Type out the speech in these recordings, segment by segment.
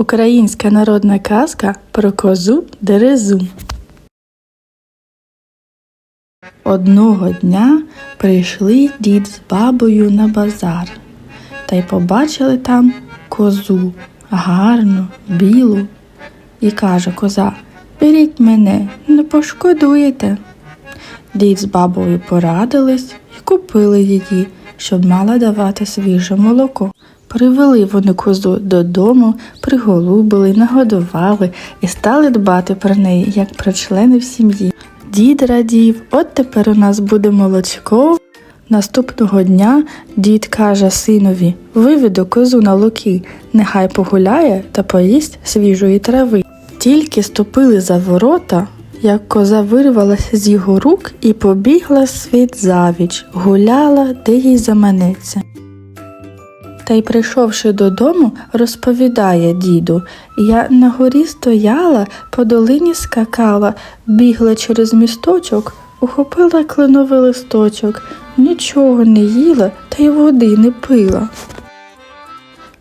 Українська народна казка про козу Дерезу. Одного дня прийшли дід з бабою на базар та й побачили там козу гарну, білу. І каже коза: Беріть мене, не пошкодуєте. Дід з бабою порадились і купили її, щоб мала давати свіже молоко. Привели вони козу додому, приголубили, нагодували і стали дбати про неї, як про членів сім'ї. Дід радів, от тепер у нас буде молочко. Наступного дня дід каже синові виведу козу на луки, нехай погуляє та поїсть свіжої трави. Тільки ступили за ворота, як коза вирвалася з його рук і побігла світ завіч, гуляла, де їй заманеться. Та й прийшовши додому, розповідає діду Я на горі стояла, по долині скакала, бігла через місточок, ухопила кленовий листочок, нічого не їла та й води не пила.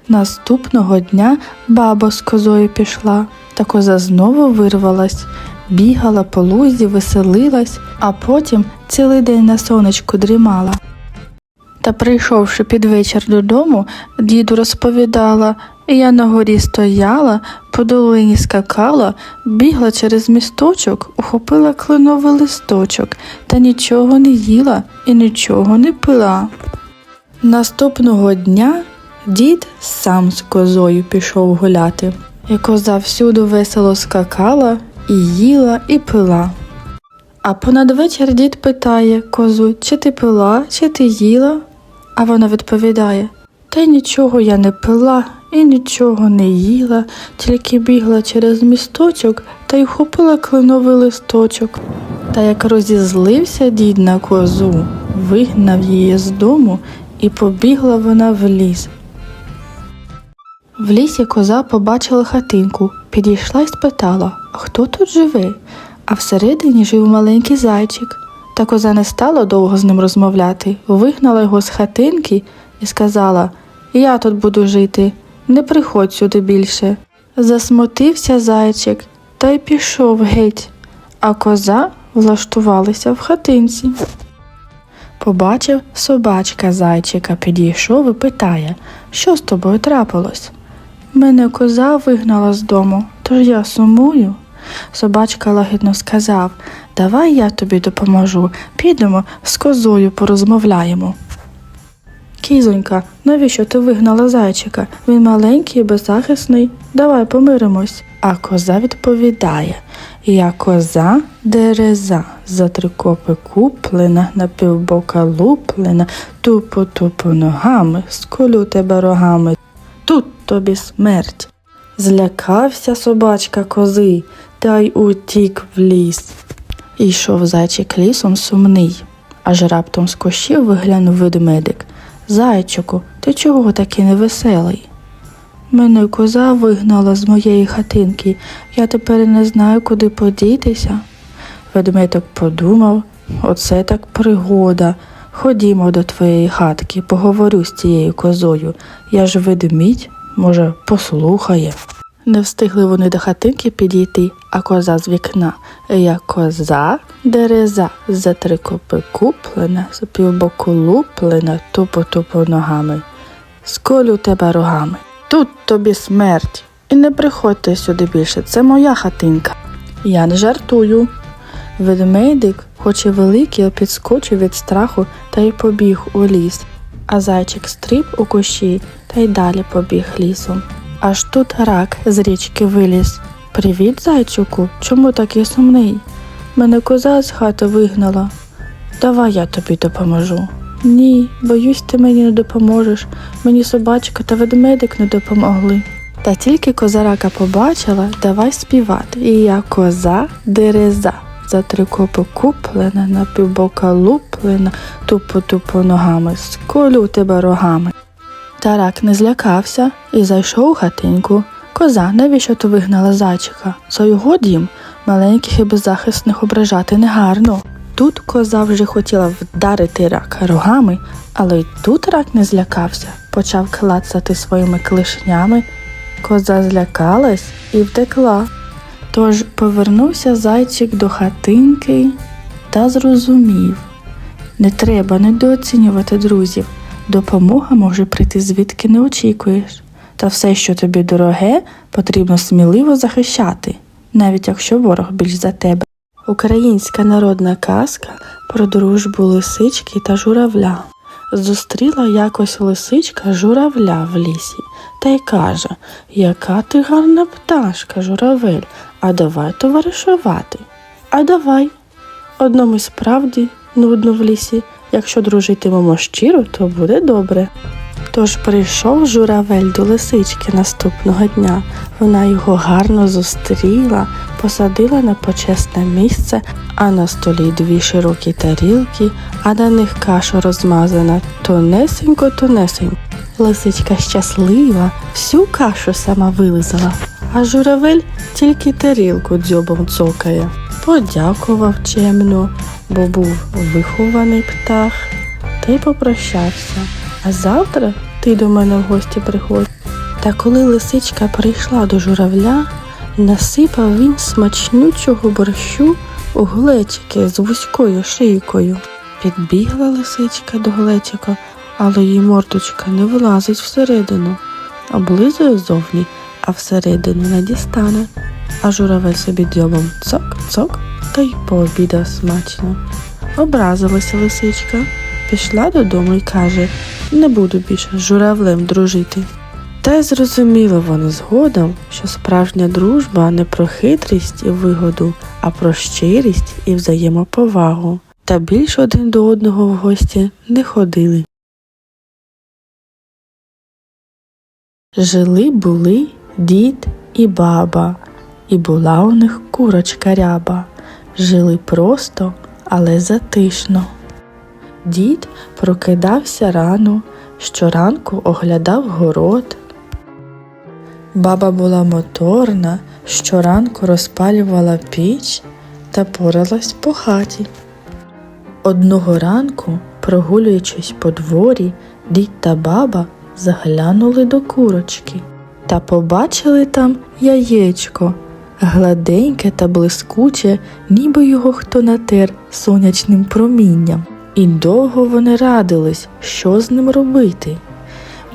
Наступного дня баба з козою пішла, та коза знову вирвалась, бігала по лузі, веселилась, а потім цілий день на сонечку дрімала. Та прийшовши під вечір додому, діду розповідала, я на горі стояла, по долині скакала, бігла через місточок, ухопила кленовий листочок, та нічого не їла і нічого не пила. Наступного дня дід сам з козою пішов гуляти, і коза всюди весело скакала, і їла, і пила. А понадвечір дід питає козу, чи ти пила, чи ти їла? А вона відповідає: Та й нічого я не пила і нічого не їла, тільки бігла через місточок та й хопила кленовий листочок. Та як розізлився дід на козу, вигнав її з дому і побігла вона в ліс. В лісі коза побачила хатинку, підійшла й спитала, хто тут живе? А всередині жив маленький зайчик. Та коза не стала довго з ним розмовляти, вигнала його з хатинки і сказала Я тут буду жити, не приходь сюди більше. Засмутився зайчик та й пішов геть, а коза влаштувалася в хатинці. Побачив собачка зайчика, підійшов і питає, що з тобою трапилось? Мене коза вигнала з дому, тож я сумую. Собачка лагідно сказав Давай я тобі допоможу. Підемо з козою порозмовляємо. Кізонька, навіщо ти вигнала зайчика? Він маленький і беззахисний. Давай помиримось. А коза відповідає Я коза дереза, за три копи куплена, на півбока луплена, тупо тупо ногами, сколю тебе рогами. Тут тобі смерть. Злякався собачка кози та й утік в ліс. Йшов зайчик лісом сумний, аж раптом з кущів виглянув ведмедик. Зайчику, ти чого такий невеселий? Мене коза вигнала з моєї хатинки, я тепер не знаю, куди подітися. Ведмедик подумав, оце так пригода. Ходімо до твоєї хатки, поговорю з цією козою. Я ж ведмідь, може, послухає. Не встигли вони до хатинки підійти, а коза з вікна. Я коза дереза, за три копи куплена, з півбоку луплена, тупо-тупо ногами. Сколю тебе рогами. Тут тобі смерть. І не приходьте сюди більше, це моя хатинка. Я не жартую. Ведмедик, хоч і великий, підскочив від страху та й побіг у ліс, а зайчик стриб у кущі та й далі побіг лісом. Аж тут рак з річки виліз. Привіт, зайчику, чому такий сумний? Мене коза з хати вигнала. Давай я тобі допоможу. Ні, боюсь, ти мені не допоможеш. Мені собачка та ведмедик не допомогли. Та тільки коза рака побачила, давай співати. І я коза дереза. За три копи куплена, на півбока луплена, тупо-тупо ногами, сколю тебе рогами. Тарак не злякався і зайшов у хатинку. Коза, навіщо ти вигнала зайчика? За його дім маленьких і беззахисних ображати негарно. Тут коза вже хотіла вдарити рака рогами, але й тут рак не злякався, почав клацати своїми клешнями Коза злякалась і втекла. Тож повернувся зайчик до хатинки та зрозумів. Не треба недооцінювати друзів. Допомога може прийти звідки не очікуєш. Та все, що тобі дороге, потрібно сміливо захищати, навіть якщо ворог більш за тебе. Українська народна казка про дружбу лисички та журавля. Зустріла якось лисичка журавля в лісі та й каже, яка ти гарна пташка, журавель, а давай товаришувати. А давай. Одному справді нудно в лісі. Якщо дружитимемо щиро, то буде добре. Тож прийшов журавель до лисички наступного дня. Вона його гарно зустріла, посадила на почесне місце, а на столі дві широкі тарілки, а на них каша розмазана тонесенько тонесенько. Лисичка щаслива, всю кашу сама вилизала, а журавель тільки тарілку дзьобом цокає. Подякував чемно, бо був вихований птах, та й попрощався. А завтра ти до мене в гості приходь. Та коли лисичка прийшла до журавля, насипав він смачнючого борщу у глечики з вузькою шийкою. Підбігла лисичка до глечика, але її мордочка не вилазить всередину, облизує зовні, а всередину не дістане. А журавель собі дзьобом цок-цок та й пообідав смачно. Образилася лисичка, пішла додому і каже не буду більше з журавлем дружити. Та й зрозуміли вони згодом, що справжня дружба не про хитрість і вигоду, а про щирість і взаємоповагу. Та більш один до одного в гості не ходили. Жили були дід і баба, і була у них курочка ряба. Жили просто, але затишно. Дід прокидався рано, щоранку оглядав город. Баба була моторна, щоранку розпалювала піч та поралась по хаті. Одного ранку, прогулюючись по дворі, дід та баба заглянули до курочки та побачили там яєчко, гладеньке та блискуче, ніби його хто натер сонячним промінням. І довго вони радились, що з ним робити.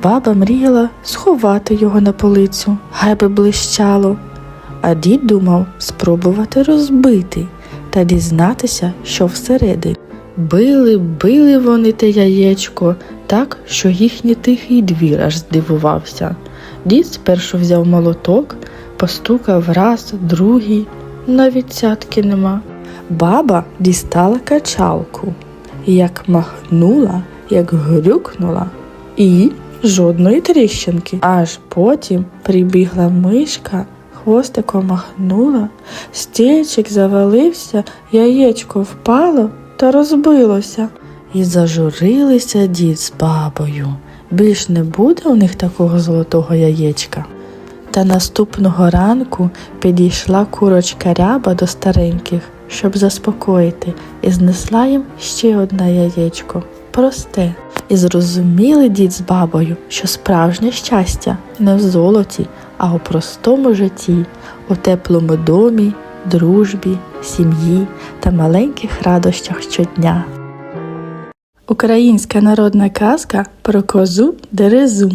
Баба мріяла сховати його на полицю, хай би блищало, а дід думав спробувати розбити та дізнатися, що всередині. Били, били вони те яєчко так, що їхній тихий двір аж здивувався. Дід спершу взяв молоток, постукав раз, другий, навіть цятки нема. Баба дістала качалку, як махнула, як грюкнула, і жодної тріщинки. Аж потім прибігла мишка, хвостиком махнула, стільчик завалився, яєчко впало та розбилося. І зажурилися дід з бабою. Більш не буде у них такого золотого яєчка. Та наступного ранку підійшла курочка ряба до стареньких, щоб заспокоїти, і знесла їм ще одне яєчко просте. І зрозуміли дід з бабою, що справжнє щастя не в золоті, а у простому житті, у теплому домі, дружбі, сім'ї та маленьких радощах щодня. Українська народна казка про козу дерезу.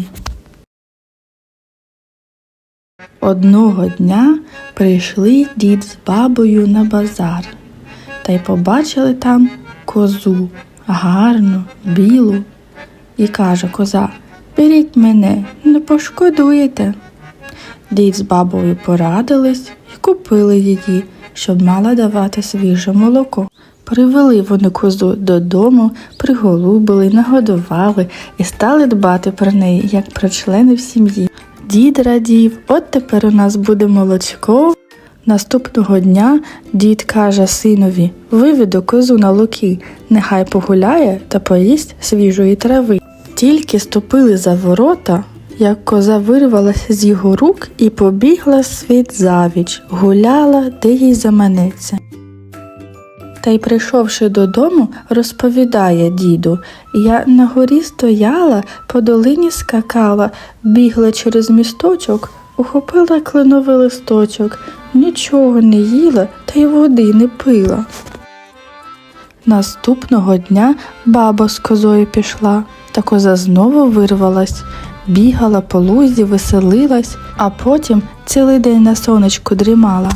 Одного дня прийшли дід з бабою на базар та й побачили там козу гарну, білу. І каже коза Беріть мене, не пошкодуєте. Дід з бабою порадились і купили її, щоб мала давати свіже молоко. Привели вони козу додому, приголубили, нагодували і стали дбати про неї, як про членів сім'ї. Дід радів, от тепер у нас буде молочко. Наступного дня дід каже синові виведу козу на луки, нехай погуляє та поїсть свіжої трави. Тільки ступили за ворота, як коза вирвалася з його рук і побігла світ завіч, гуляла, де їй заманеться. Та й прийшовши додому, розповідає діду Я на горі стояла, по долині скакала, бігла через місточок, ухопила кленовий листочок, нічого не їла та й води не пила. Наступного дня баба з козою пішла, та коза знову вирвалась, бігала по лузі, веселилась, а потім цілий день на сонечку дрімала.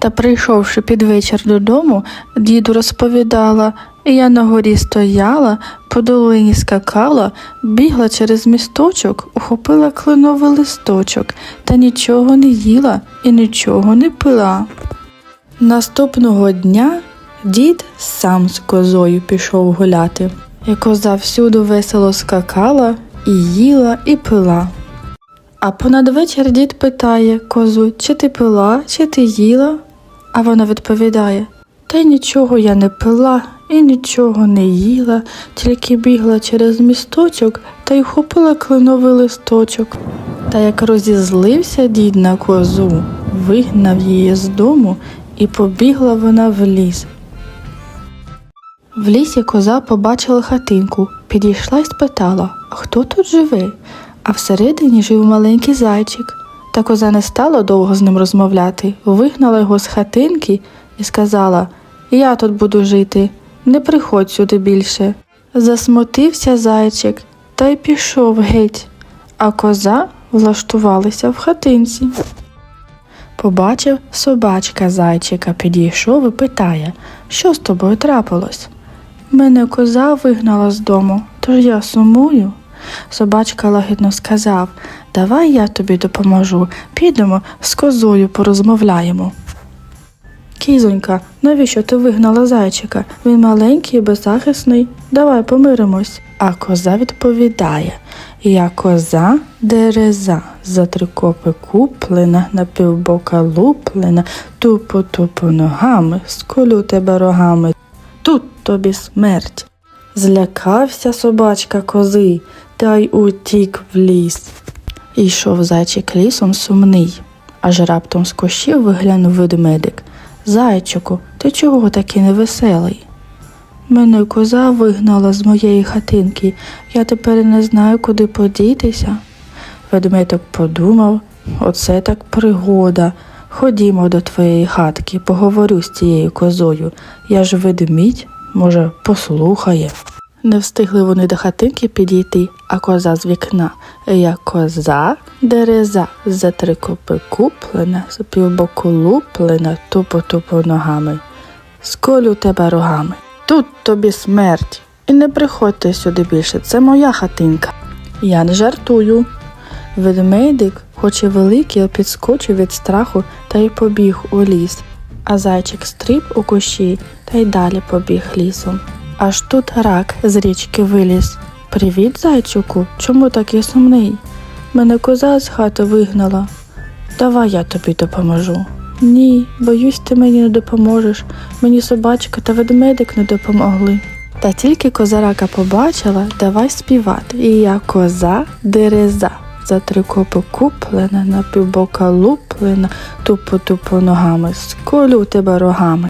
Та прийшовши під вечір додому, діду розповідала, я на горі стояла, по долині скакала, бігла через місточок, ухопила кленовий листочок, та нічого не їла і нічого не пила. Наступного дня дід сам з козою пішов гуляти, і коза всюди весело скакала, і їла, і пила. А понадвечір дід питає козу, чи ти пила, чи ти їла? А вона відповідає: Та й нічого я не пила і нічого не їла, тільки бігла через місточок та й хопила кленовий листочок. Та як розізлився дід на козу, вигнав її з дому, і побігла вона в ліс. В лісі коза побачила хатинку, підійшла й спитала, хто тут живе? А всередині жив маленький зайчик. Та коза не стала довго з ним розмовляти, вигнала його з хатинки і сказала Я тут буду жити, не приходь сюди більше. Засмутився зайчик та й пішов геть, а коза влаштувалася в хатинці. Побачив собачка зайчика, підійшов і питає, що з тобою трапилось? Мене коза вигнала з дому, тож я сумую. Собачка лагідно сказав Давай я тобі допоможу, підемо з козою порозмовляємо. Кізонька, навіщо ти вигнала зайчика? Він маленький і беззахисний. Давай помиримось. А коза відповідає Я коза дереза, за три копи куплена, на півбока луплена, тупо тупо ногами, сколю тебе рогами. Тут тобі смерть. Злякався собачка кози, та й утік в ліс. Йшов зайчик лісом сумний, аж раптом з кущів виглянув ведмедик. Зайчику, ти чого такий невеселий? Мене коза вигнала з моєї хатинки, я тепер не знаю, куди подітися. Ведмедик подумав, оце так пригода. Ходімо до твоєї хатки, поговорю з цією козою. Я ж ведмідь, може, послухає. Не встигли вони до хатинки підійти, а коза з вікна. Я коза дереза, за три копи куплена, з півбоку луплена, тупо-тупо ногами. Сколю тебе рогами. Тут тобі смерть. І не приходьте сюди більше, це моя хатинка. Я не жартую. Ведмедик, хоч і великий, підскочив від страху та й побіг у ліс, а зайчик стриб у кущі та й далі побіг лісом. Аж тут рак з річки виліз. Привіт, зайчику, чому такий сумний? Мене коза з хати вигнала. Давай я тобі допоможу. Ні, боюсь, ти мені не допоможеш. Мені собачка та ведмедик не допомогли. Та тільки коза рака побачила, давай співати. І я коза дереза. За три копи куплена, на півбока луплена, тупо-тупо ногами, сколю тебе рогами.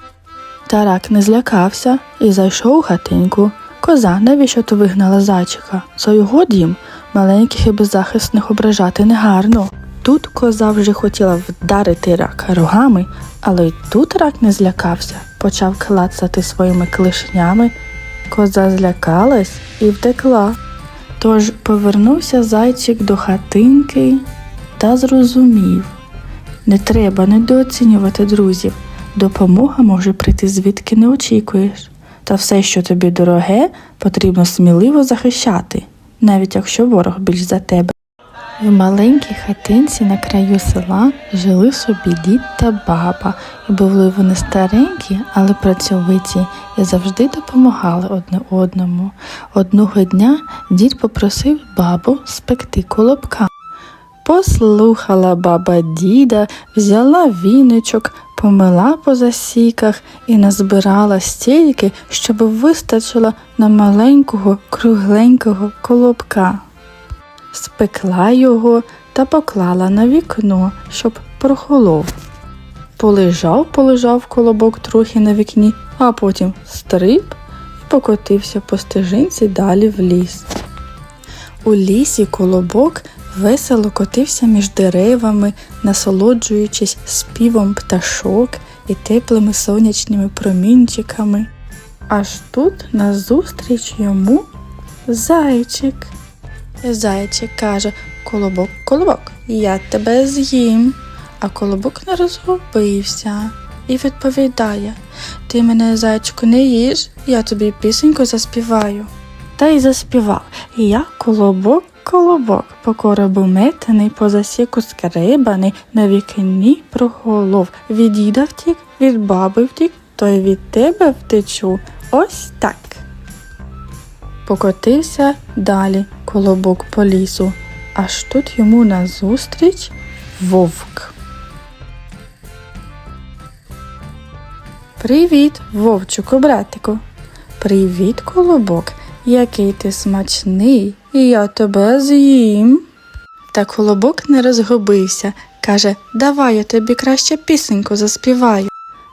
Тарак не злякався і зайшов у хатинку. Коза, навіщо ти вигнала зайчика? Це його дім, маленьких і беззахисних ображати негарно. Тут коза вже хотіла вдарити рака рогами, але й тут рак не злякався, почав клацати своїми клешнями. Коза злякалась і втекла. Тож повернувся зайчик до хатинки та зрозумів не треба недооцінювати друзів. Допомога може прийти звідки не очікуєш. Та все, що тобі дороге, потрібно сміливо захищати, навіть якщо ворог більш за тебе. В маленькій хатинці на краю села жили собі дід та баба, і були вони старенькі, але працьовиті, і завжди допомагали одне одному. Одного дня дід попросив бабу спекти колобка. Послухала баба діда, взяла віничок, помила по засіках і назбирала стільки, щоб вистачило на маленького кругленького колобка. Спекла його та поклала на вікно, щоб прохолов. Полежав, полежав колобок трохи на вікні, а потім стриб і покотився по стежинці далі в ліс. У лісі колобок весело котився між деревами, насолоджуючись співом пташок і теплими сонячними промінчиками. Аж тут назустріч йому зайчик. Зайчик каже Колобок, колобок, я тебе з'їм. А колобок не розгубився і відповідає Ти мене, зайчику, не їж, я тобі пісеньку заспіваю. Та й заспівав Я колобок, колобок, по коробу по засіку скребаний, на вікні проголов. Від діда втік, від баби втік, то й від тебе втечу. Ось так. Покотився далі колобок по лісу, аж тут йому назустріч вовк. Привіт, вовчику, братику. Привіт, колобок. Який ти смачний, і я тебе з'їм. Та колобок не розгубився, каже, давай я тобі краще пісеньку заспіваю.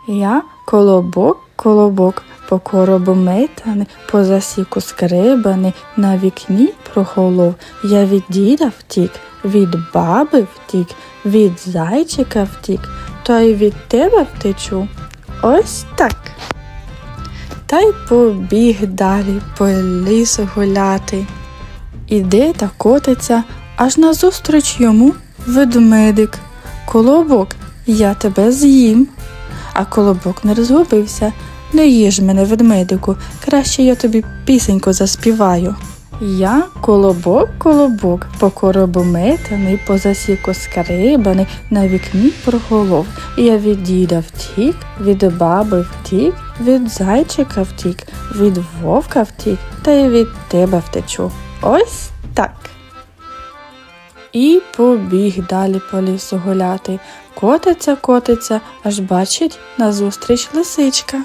Я колобок, колобок, по коробу метаний, по засіку скребаний, на вікні прохолов. Я від діда втік, від баби втік, від зайчика втік, то й від тебе втечу. Ось так. Та й побіг далі по лісу гуляти. Іде та котиться, аж назустріч йому ведмедик. Колобок, я тебе з'їм. А колобок не розгубився. Не їж мене, ведмедику, краще я тобі пісеньку заспіваю. Я колобок, колобок, по коробу метаний, по засіку скрибаний, на вікні проголов. Я від діда втік, від баби втік, від зайчика втік, від вовка втік, та й від тебе втечу. Ось так. І побіг далі по лісу гуляти. Котиться, котиться, аж бачить назустріч лисичка.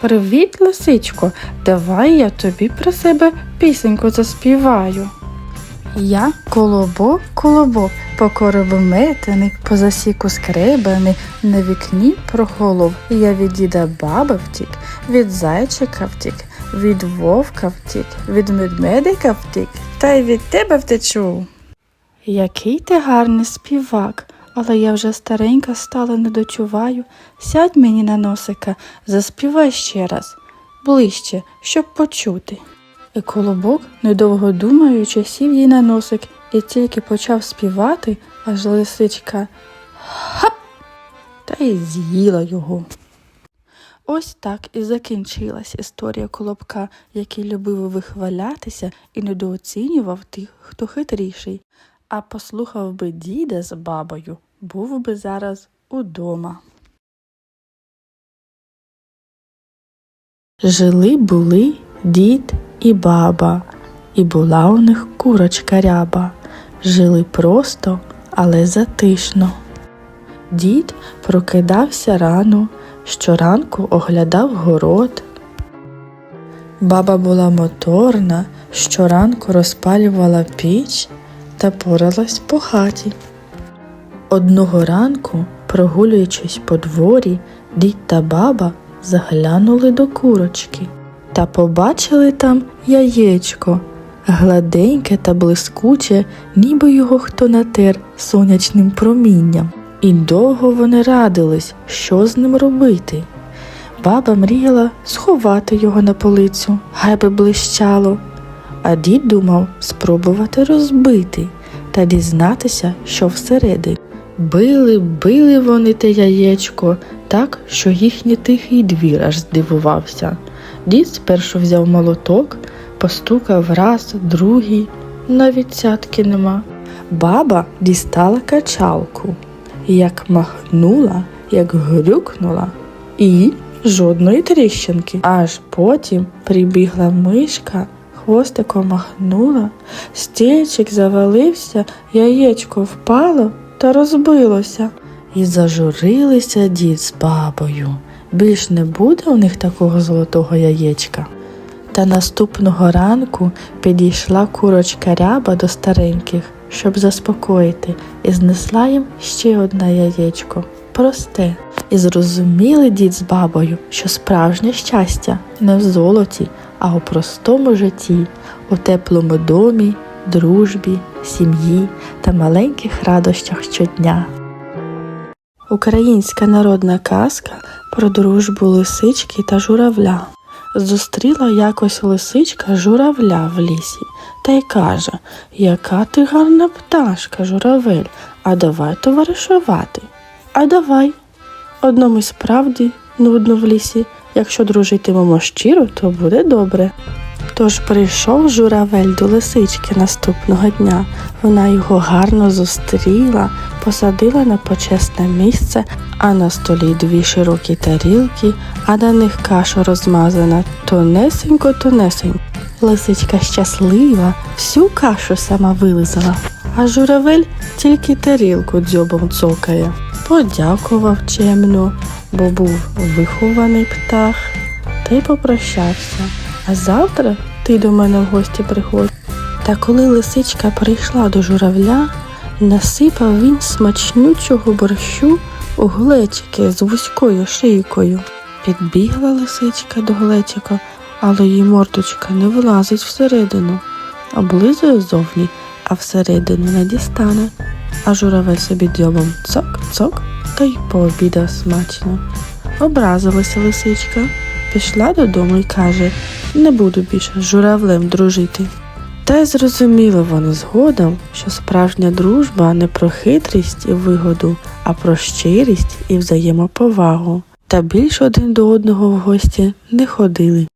Привіт, лисичко, давай я тобі про себе пісеньку заспіваю. Я колобок, колобок, по коробу метаний, по засіку скребаний, на вікні прохолов. Я від діда баби втік, від зайчика втік, від вовка втік, від медмедика втік, та й від тебе втечу. Який ти гарний співак, але я вже старенька стала, не дочуваю. Сядь мені на носика, заспівай ще раз, ближче, щоб почути. І колобок, недовго думаючи, сів їй на носик і тільки почав співати, аж лисичка хап та й з'їла його. Ось так і закінчилась історія колобка, який любив вихвалятися і недооцінював тих, хто хитріший, а послухав би діда з бабою, був би зараз удома. Жили були дід і баба, і була у них курочка ряба. Жили просто, але затишно. Дід прокидався рано, щоранку оглядав город. Баба була моторна, щоранку розпалювала піч та поралась по хаті. Одного ранку, прогулюючись по дворі, дід та баба заглянули до курочки та побачили там яєчко, гладеньке та блискуче, ніби його хто натер сонячним промінням. І довго вони радились, що з ним робити. Баба мріяла сховати його на полицю, гай би блищало, а дід думав спробувати розбити та дізнатися, що всередині. Били, били вони те яєчко так, що їхній тихий двір аж здивувався. Дід спершу взяв молоток, постукав раз, другий, навіть цятки нема. Баба дістала качалку, як махнула, як грюкнула, і жодної тріщинки. Аж потім прибігла мишка, хвостиком махнула, стільчик завалився, яєчко впало та розбилося. І зажурилися дід з бабою. Більш не буде у них такого золотого яєчка. Та наступного ранку підійшла курочка ряба до стареньких, щоб заспокоїти, і знесла їм ще одне яєчко просте. І зрозуміли дід з бабою, що справжнє щастя не в золоті, а у простому житті, у теплому домі, дружбі сім'ї та маленьких радощах щодня. Українська народна казка про дружбу лисички та журавля. Зустріла якось лисичка журавля в лісі та й каже, яка ти гарна пташка, журавель, а давай товаришувати. А давай. Одному справді нудно в лісі. Якщо дружитимемо щиро, то буде добре. Тож прийшов журавель до лисички наступного дня. Вона його гарно зустріла, посадила на почесне місце, а на столі дві широкі тарілки, а на них каша розмазана тонесенько тонесенько. Лисичка щаслива, всю кашу сама вилизала, а журавель тільки тарілку дзьобом цокає. Подякував чемно, бо був вихований птах, та й попрощався. А завтра ти до мене в гості приходь. Та коли лисичка прийшла до журавля, насипав він смачнючого борщу у глечики з вузькою шийкою. Підбігла лисичка до глечика, але її мордочка не вилазить всередину, облизує зовні, а всередину не дістане. А журавель собі дзьобом цок-цок та й пообідав смачно. Образилася лисичка, пішла додому і каже не буду більше з журавлем дружити. Та й зрозуміли вони згодом, що справжня дружба не про хитрість і вигоду, а про щирість і взаємоповагу. Та більш один до одного в гості не ходили.